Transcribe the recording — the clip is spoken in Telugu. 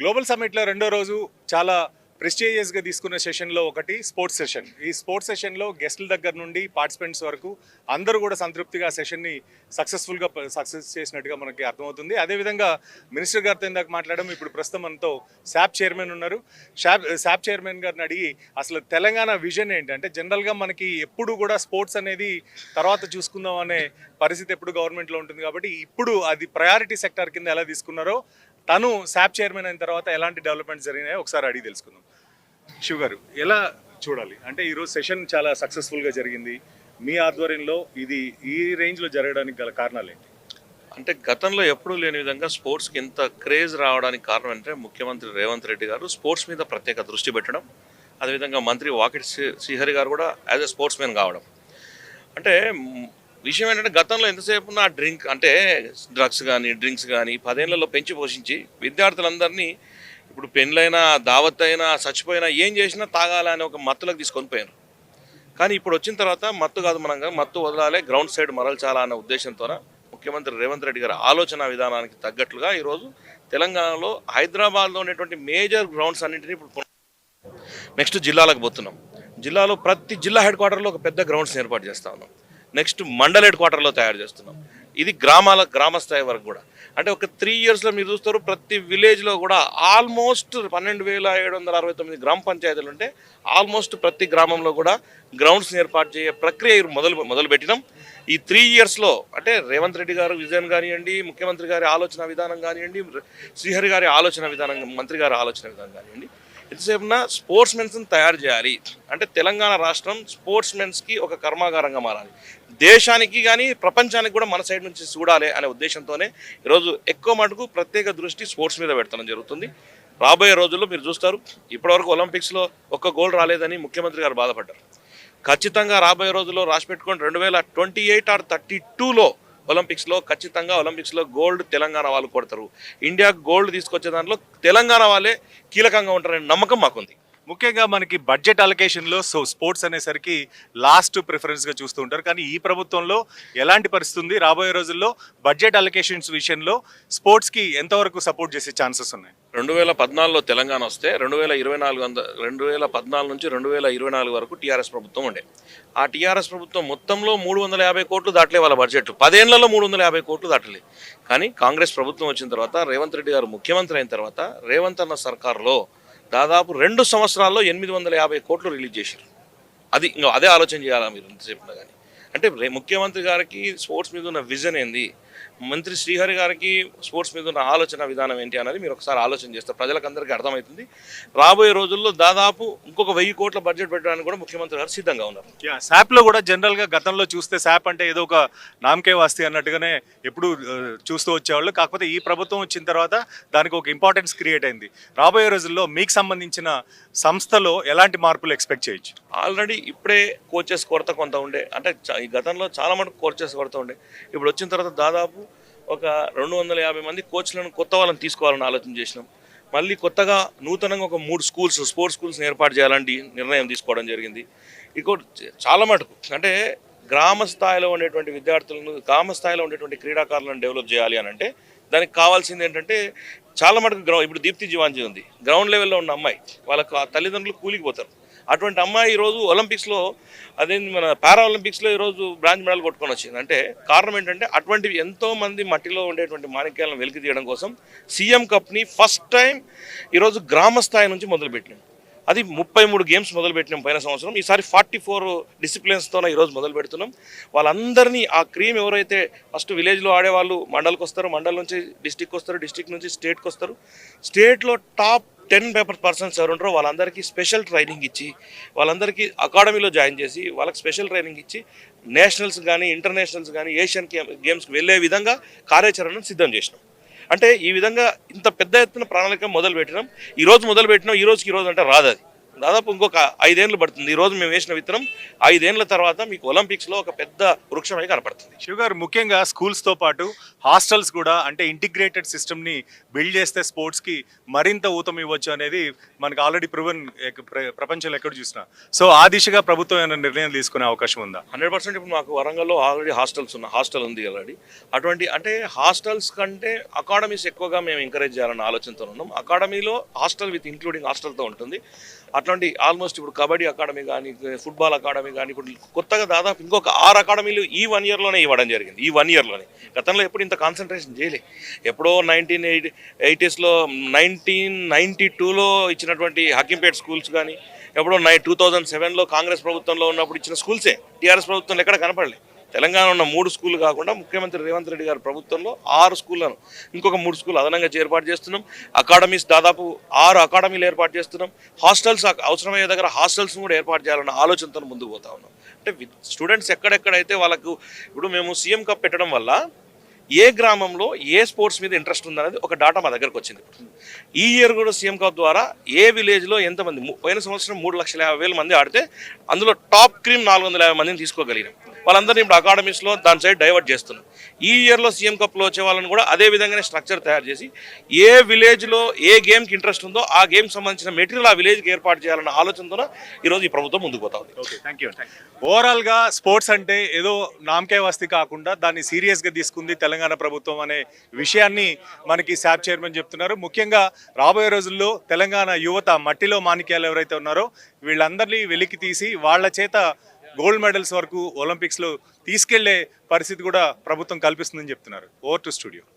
గ్లోబల్ సమ్మిట్లో రెండో రోజు చాలా ప్రెస్టీజియస్గా తీసుకున్న సెషన్లో ఒకటి స్పోర్ట్స్ సెషన్. ఈ స్పోర్ట్స్ సెషన్లో గెస్టుల దగ్గర నుండి పార్టిసిపెంట్స్ వరకు అందరూ కూడా సంతృప్తిగా ఆ సెషన్ని సక్సెస్ఫుల్గా సక్సెస్ చేసినట్టుగా మనకి అర్థమవుతుంది. అదేవిధంగా మినిస్టర్ గారితో ఇందాక మాట్లాడడం ఇప్పుడు ప్రస్తుతం మనతో శాప్ చైర్మన్ ఉన్నారు. శాప్ శాప్ చైర్మన్ గారిని అడిగి అసలు తెలంగాణ విజన్ ఏంటంటే జనరల్గా మనకి ఎప్పుడు కూడా స్పోర్ట్స్ అనేది తర్వాత చూసుకుందాం అనే పరిస్థితి ఎప్పుడు గవర్నమెంట్లో ఉంటుంది కాబట్టి ఇప్పుడు అది ప్రయారిటీ సెక్టార్ కింద ఎలా తీసుకున్నారో తను శాప్ చైర్మన్ అయిన తర్వాత ఎలాంటి డెవలప్మెంట్స్ జరిగినాయో ఒకసారి అడిగి తెలుసుకుందాం. శివ్ గారు ఎలా చూడాలి? అంటే ఈరోజు సెషన్ చాలా సక్సెస్ఫుల్గా జరిగింది. మీ ఆధ్వర్యంలో ఇది ఈ రేంజ్లో జరగడానికి గల కారణాలు ఏంటి? అంటే గతంలో ఎప్పుడూ లేని విధంగా స్పోర్ట్స్కి ఇంత క్రేజ్ రావడానికి కారణం అంటే ముఖ్యమంత్రి రేవంత్ రెడ్డి గారు స్పోర్ట్స్ మీద ప్రత్యేక దృష్టి పెట్టడం. అదేవిధంగా మంత్రి వాకిట్ శ్రీహరి గారు కూడా యాజ్ ఎ స్పోర్ట్స్ మ్యాన్ కావడం. అంటే విషయం ఏంటంటే గతంలో ఎంతసేపు నా డ్రింక్ అంటే డ్రగ్స్ కానీ డ్రింక్స్ కానీ పదేళ్ళలో పెంచి పోషించి విద్యార్థులందరినీ ఇప్పుడు పెళ్ళైనా దావత్ అయినా చచ్చిపోయినా ఏం చేసినా తాగాలని ఒక మత్తులకు తీసుకొని పోయారు. కానీ ఇప్పుడు వచ్చిన తర్వాత మత్తు కాదు మనం మత్తు వదలాలి గ్రౌండ్ సైడ్ మరల్చాలా అన్న ఉద్దేశంతో ముఖ్యమంత్రి రేవంత్ రెడ్డి గారి ఆలోచన విధానానికి తగ్గట్లుగా ఈరోజు తెలంగాణలో హైదరాబాద్లో ఉన్నటువంటి మేజర్ గ్రౌండ్స్ అన్నింటినీ ఇప్పుడు నెక్స్ట్ జిల్లాలకు పోతున్నాం. జిల్లాలో ప్రతి జిల్లా హెడ్ క్వార్టర్లో ఒక పెద్ద గ్రౌండ్స్ ఏర్పాటు చేస్తా ఉన్నాం. నెక్స్ట్ మండల్ హెడ్ క్వార్టర్లో తయారు చేస్తున్నాం. ఇది గ్రామాల గ్రామ స్థాయి వరకు కూడా. అంటే ఒక త్రీ ఇయర్స్లో మీరు చూస్తారు ప్రతి విలేజ్లో కూడా ఆల్మోస్ట్ పన్నెండు వేల ఏడు వందల అరవై తొమ్మిది గ్రామ పంచాయతీలు ఉంటే ఆల్మోస్ట్ ప్రతి గ్రామంలో కూడా గ్రౌండ్స్ని ఏర్పాటు చేయ ప్రక్రియ మొదలు మొదలుపెట్టినాం. ఈ త్రీ ఇయర్స్లో అంటే రేవంత్ రెడ్డి గారు విజయన్ కానివ్వండి ముఖ్యమంత్రి గారి ఆలోచన విధానం కానివ్వండి శ్రీహరి గారి ఆలోచన విధానం మంత్రి గారి ఆలోచన విధానం కానివ్వండి ఎంతసేపున స్పోర్ట్స్ మెన్స్ని తయారు చేయాలి. అంటే తెలంగాణ రాష్ట్రం స్పోర్ట్స్ మెన్స్కి ఒక కర్మాగారంగా మారాలి. దేశానికి కానీ ప్రపంచానికి కూడా మన సైడ్ నుంచి చూడాలి అనే ఉద్దేశంతోనే ఈరోజు ఎక్కువ మటుకు ప్రత్యేక దృష్టి స్పోర్ట్స్ మీద పెడతాం జరుగుతుంది. రాబోయే రోజుల్లో మీరు చూస్తారు ఇప్పటివరకు ఒలింపిక్స్లో ఒక్క గోల్డ్ రాలేదని ముఖ్యమంత్రి గారు బాధపడ్డారు. ఖచ్చితంగా రాబోయే రోజుల్లో రాసి పెట్టుకొని రెండు వేల ట్వంటీ ఎయిట్ ఆర్ థర్టీ టూలో ఒలింపిక్స్లో ఖచ్చితంగా ఒలింపిక్స్లో గోల్డ్ తెలంగాణ వాళ్ళు కొడతారు. ఇండియా గోల్డ్ తీసుకొచ్చే దాంట్లో తెలంగాణ వాళ్ళే కీలకంగా ఉంటారనే నమ్మకం మాకుంది. ముఖ్యంగా మనకి బడ్జెట్ అలొకేషన్లో సో స్పోర్ట్స్ అనేసరికి లాస్ట్ ప్రిఫరెన్స్గా చూస్తూ ఉంటారు. కానీ ఈ ప్రభుత్వంలో ఎలాంటి పరిస్థితి ఉంది? రాబోయే రోజుల్లో బడ్జెట్ అలొకేషన్స్ విషయంలో స్పోర్ట్స్కి ఎంతవరకు సపోర్ట్ చేసే ఛాన్సెస్ ఉన్నాయి? రెండు వేల పద్నాలుగులో తెలంగాణ వస్తే రెండు వేల ఇరవై నాలుగు వంద రెండు వేల పద్నాలుగు నుంచి రెండు వేల ఇరవై నాలుగు వరకు టీఆర్ఎస్ ప్రభుత్వం ఉండే. ఆ టీఆర్ఎస్ ప్రభుత్వం మొత్తంలో మూడు వందల యాభై కోట్లు దాటలే వాళ్ళ బడ్జెట్ పదేళ్ళలో మూడు వందల యాభై కోట్లు దాటలే. కానీ కాంగ్రెస్ ప్రభుత్వం వచ్చిన తర్వాత రేవంత్ రెడ్డి గారు ముఖ్యమంత్రి అయిన తర్వాత రేవంత్ అన్న సర్కార్లో దాదాపు రెండు సంవత్సరాల్లో ఎనిమిది వందల యాభై కోట్లు రిలీజ్ చేశారు. అది ఇంకా అదే ఆలోచన చేయాలా మీరు ఎంతసేపు కానీ అంటే ముఖ్యమంత్రి గారికి స్పోర్ట్స్ మీద ఉన్న విజన్ ఏంది? మంత్రి శ్రీహరి గారికి స్పోర్ట్స్ మీద ఉన్న ఆలోచన విధానం ఏంటి అనేది మీరు ఒకసారి ఆలోచన చేస్తే ప్రజలకు అందరికీ అర్థమవుతుంది. రాబోయే రోజుల్లో దాదాపు ఇంకొక వెయ్యి కోట్ల బడ్జెట్ పెట్టడానికి కూడా ముఖ్యమంత్రి గారు సిద్ధంగా ఉన్నారు. శాప్లో కూడా జనరల్గా గతంలో చూస్తే శాప్ అంటే ఏదో ఒక నామకే వాస్తి అన్నట్టుగానే ఎప్పుడు చూస్తూ వచ్చేవాళ్ళు. కాకపోతే ఈ ప్రభుత్వం వచ్చిన తర్వాత దానికి ఒక ఇంపార్టెన్స్ క్రియేట్ అయింది. రాబోయే రోజుల్లో మీకు సంబంధించిన సంస్థలో ఎలాంటి మార్పులు ఎక్స్పెక్ట్ చేయొచ్చు? ఆల్రెడీ ఇప్పుడే కోచెస్ కొరత కొంత ఉండే. అంటే గతంలో చాలా మటుకు కోచెస్ కొరత ఉండే. ఇప్పుడు వచ్చిన తర్వాత దాదాపు ఒక రెండు వందల యాభై మంది కోచ్లను కొత్త వాళ్ళని తీసుకోవాలని ఆలోచన చేసినాం. మళ్ళీ కొత్తగా నూతనంగా ఒక మూడు స్కూల్స్ స్పోర్ట్స్ స్కూల్స్ ఏర్పాటు చేయాలని నిర్ణయం తీసుకోవడం జరిగింది. ఇంకోటి చాలా మటుకు. అంటే గ్రామ స్థాయిలో ఉండేటువంటి విద్యార్థులను గ్రామ స్థాయిలో ఉండేటువంటి క్రీడాకారులను డెవలప్ చేయాలి అని అంటే దానికి కావాల్సింది ఏంటంటే చాలా మటుకు గ్రౌండ్ ఇప్పుడు దీప్తి జీవాంజీ ఉంది. గ్రౌండ్ లెవెల్లో ఉన్న అమ్మాయి వాళ్ళకు ఆ తల్లిదండ్రులు కూలికి పోతారు. అటువంటి అమ్మాయి ఈరోజు ఒలింపిక్స్లో అదే మన పారా ఒలింపిక్స్లో ఈరోజు బ్రాంజ్ మెడల్ కొట్టుకొని వచ్చింది. అంటే కారణం ఏంటంటే అటువంటివి ఎంతోమంది మట్టిలో ఉండేటువంటి మాణిక్యాలను వెలికి తీయడం కోసం సీఎం కప్ని ఫస్ట్ టైం ఈరోజు గ్రామ స్థాయి నుంచి మొదలుపెట్టినాం అది ముప్పై మూడు గేమ్స్ మొదలుపెట్టినాం పోయిన సంవత్సరం. ఈసారి ఫార్టీ ఫోర్ డిసిప్లిన్స్తో ఈరోజు మొదలు పెడుతున్నాం వాళ్ళందరినీ ఆ క్రీమ్ ఎవరైతే ఫస్ట్ విలేజ్లో ఆడేవాళ్ళు మండల్కి వస్తారు మండల్ నుంచి డిస్టిక్ వస్తారు డిస్టిక్ నుంచి స్టేట్కి వస్తారు స్టేట్లో టాప్ టెన్ పేపర్ పర్సన్స్ ఎవరు ఉంటారో వాళ్ళందరికీ స్పెషల్ ట్రైనింగ్ ఇచ్చి వాళ్ళందరికీ అకాడమీలో జాయిన్ చేసి వాళ్ళకి స్పెషల్ ట్రైనింగ్ ఇచ్చి నేషనల్స్ కానీ ఇంటర్నేషనల్స్ కానీ ఏషియన్ గేమ్స్కి వెళ్ళే విధంగా కార్యాచరణను సిద్ధం చేసినాం. అంటే ఈ విధంగా ఇంత పెద్ద ఎత్తున ప్రణాళిక మొదలు పెట్టినాం ఈ రోజు మొదలు పెట్టినాం ఈ రోజుకి ఈ రోజు అంటే రాదు అది. దాదాపు ఇంకొక ఐదేళ్ళు పడుతుంది. ఈ రోజు మేము వేసిన విత్తనం ఐదేళ్ళ తర్వాత మీకు ఒలింపిక్స్లో ఒక పెద్ద వృక్షమై కనపడుతుంది. శివ గారు ముఖ్యంగా స్కూల్స్తో పాటు హాస్టల్స్ కూడా అంటే ఇంటిగ్రేటెడ్ సిస్టమ్ని బిల్డ్ చేస్తే స్పోర్ట్స్కి మరింత ఊతం ఇవ్వచ్చు అనేది మనకు ఆల్రెడీ ప్రూవెన్ ప్రపంచంలో ఎక్కడ చూసినా. సో ఆ దిశగా ప్రభుత్వం ఏమైనా నిర్ణయం తీసుకునే అవకాశం ఉందా? హండ్రెడ్ పర్సెంట్ ఇప్పుడు మాకు వరంగల్లో ఆల్రెడీ హాస్టల్స్ ఉన్న హాస్టల్ ఉంది ఆల్రెడీ. అటువంటి అంటే హాస్టల్స్ కంటే అకాడమీస్ ఎక్కువగా మేము ఎంకరేజ్ చేయాలన్న ఆలోచనతో ఉన్నాం. అకాడమీలో హాస్టల్ విత్ ఇంక్లూడింగ్ హాస్టల్తో ఉంటుంది. అట్లాంటి ఆల్మోస్ట్ ఇప్పుడు కబడ్డీ అకాడమీ కానీ ఫుట్బాల్ అకాడమీ కానీ ఇప్పుడు కొత్తగా దాదాపు ఇంకొక ఆరు అకాడమీలు ఈ వన్ ఇయర్లోనే ఇవ్వడం జరిగింది. ఈ వన్ ఇయర్లోనే గతంలో ఎప్పుడు ఇంత కాన్సన్ట్రేషన్ చేయలే. ఎప్పుడో నైన్టీన్ ఎయిటీ ఎయిటీస్లో నైన్టీన్ నైంటీ టూలో ఇచ్చినటువంటి హకీంపేట్ స్కూల్స్ కానీ ఎప్పుడో నై టూ థౌజండ్ సెవెన్లో కాంగ్రెస్ ప్రభుత్వంలో ఉన్నప్పుడు ఇచ్చిన స్కూల్సే టీఆర్ఎస్ ప్రభుత్వంలో ఎక్కడ కనపడలే. తెలంగాణ ఉన్న మూడు స్కూళ్ళు కాకుండా ముఖ్యమంత్రి రేవంత్ రెడ్డి గారి ప్రభుత్వంలో ఆరు స్కూళ్ళను ఇంకొక మూడు స్కూల్ అదనంగా ఏర్పాటు చేస్తున్నాం. అకాడమీస్ దాదాపు ఆరు అకాడమీలు ఏర్పాటు చేస్తున్నాం. హాస్టల్స్ అవసరమయ్యే దగ్గర హాస్టల్స్ కూడా ఏర్పాటు చేయాలన్న ఆలోచనతో ముందుకు పోతా ఉన్నాం. అంటే స్టూడెంట్స్ ఎక్కడెక్కడైతే వాళ్ళకు ఇప్పుడు మేము సీఎం కప్ పెట్టడం వల్ల ఏ గ్రామంలో ఏ స్పోర్ట్స్ మీద ఇంట్రెస్ట్ ఉందనేది ఒక డాటా మా దగ్గరకు వచ్చింది. ఈ ఇయర్ కూడా సీఎం కప్ ద్వారా ఏ విలేజ్లో ఎంతమంది పోయిన సంవత్సరం మూడు లక్షల యాభై వేల మంది ఆడితే అందులో టాప్ క్రీమ్ నాలుగు వందల యాభై మందిని తీసుకోగలిగినాం. వాళ్ళందరినీ ఇప్పుడు అకాడమీస్లో దాని సైడ్ డైవర్ట్ చేస్తున్నాం. ఈ ఇయర్లో సీఎం కప్లో వచ్చే వాళ్ళని కూడా అదే విధంగానే స్ట్రక్చర్ తయారు చేసి ఏ విలేజ్లో ఏ గేమ్కి ఇంట్రెస్ట్ ఉందో ఆ గేమ్ సంబంధించిన మెటీరియల్ ఆ విలేజ్కి ఏర్పాటు చేయాలన్న ఆలోచనతో ఈరోజు ఈ ప్రభుత్వం ముందుకు పోతా ఉంది. ఓకే థ్యాంక్ యూ స్పోర్ట్స్ అంటే ఏదో నామకే వస్తి కాకుండా దాన్ని సీరియస్గా తీసుకుంది తెలంగాణ ప్రభుత్వం అనే విషయాన్ని మనకి శాప్ చైర్మన్ చెప్తున్నారు. ముఖ్యంగా రాబోయే రోజుల్లో తెలంగాణ యువత మట్టిలో మాణిక్యాలు ఎవరైతే ఉన్నారో వీళ్ళందరినీ వెలికి తీసి వాళ్ళ చేత గోల్డ్ మెడల్స్ వరకు ఒలింపిక్స్లో తీసుకెళ్ళే పరిస్థితి కూడా ప్రభుత్వం కల్పిస్తుందని చెప్తున్నారు. Over to studio.